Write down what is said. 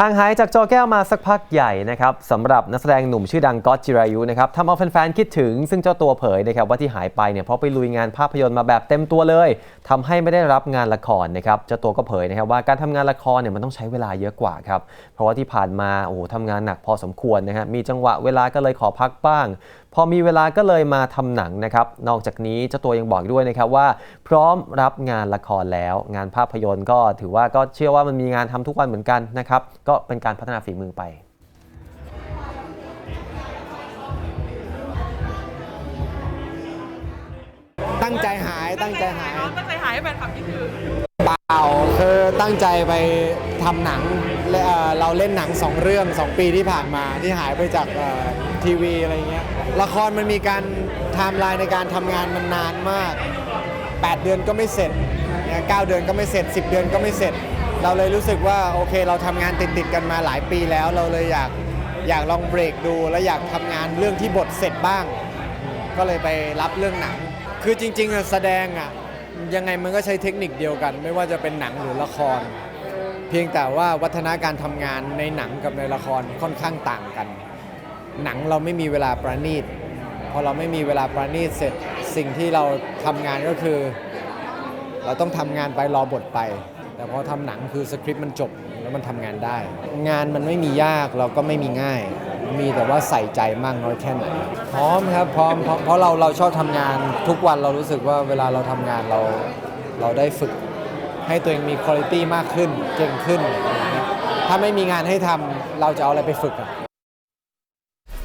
ห่างหายจากจอแก้วมาสักพักใหญ่นะครับสำหรับนักแสดงหนุ่มชื่อดังก๊อตจิรายุนะครับทำเอาแฟนๆคิดถึงซึ่งเจ้าตัวเผยนะครับว่าที่หายไปเนี่ยเพราะไปลุยงานภาพยนตร์มาแบบเต็มตัวเลยทำให้ไม่ได้รับงานละครนะครับเจ้าตัวก็เผยนะครับว่าการทำงานละครเนี่ยมันต้องใช้เวลาเยอะกว่าครับเพราะว่าที่ผ่านมาโอ้โหทำงานหนักพอสมควรนะฮะมีจังหวะเวลาก็เลยขอพักบ้าง พอมีเวลาก็เลยมาทำหนังนะครับนอกจากนี้เจ้าตัวยังบอกด้วยนะครับว่า พร้อมรับงานละครแล้ว งานภาพยนตร์ก็ถือว่าก็เชื่อว่ามันมีงานทำทุกวันเหมือนกันนะครับก็เป็นการพัฒนาฝีมือไป ตั้งใจหายตั้งใจหายตั้งใจหายให้แฟนคลับคิดถึงเปล่าคือตั้งใจไปทำหนังและเอ่อเราเล่นหนังสองเรื่องสองปีที่ผ่านมาที่หายไปจากเอ่อทีวีอะไรเงี้ยละครมันมีการไทม์ไลน์ในการทำงานมันนานมาก 8 เดือนก็ไม่เสร็จเนี่ยเก้าเดือนก็ไม่เสร็จ 10 เดือนก็ไม่เสร็จ เราเลยรู้สึกว่าโอเคเราทำงานติดติดๆกันมาหลายปีแล้ว เราเลยอยากอยากลองเบรกดู และอยากทำงานเรื่องที่บทเสร็จบ้าง ก็เลยไปรับเรื่องหนัง คือจริงๆอะแสดงอะยังไงมันก็ใช้เทคนิคเดียวกัน ไม่ว่าจะเป็นหนังหรือละคร เพียงแต่ว่าวัฒนาการทำงานในหนังกับในละครค่อนข้างต่างกัน หนังเราไม่มีเวลาประณีตพอเราไม่มีเวลาประณีตเสร็จสิ่งที่เราทำงานก็คือ เราต้องทำงานไปรอบทไป แต่พอทำหนังคือสคริปต์มันจบแล้วมันทำงานได้ งานมันไม่มียากเราก็ไม่มีง่าย มีแต่ว่าใส่ใจมากน้อยแค่ไหนพร้อมครับพร้อมเพราะเราเราชอบทำงานทุกวันเรารู้สึกว่าเวลาเราทำงานเราเราได้ฝึก ให้ตัวเองมีคุณภาพมากขึ้นเก่งขึ้น ถ้าไม่มีงานให้ทำเราจะเอาอะไรไปฝึกอะ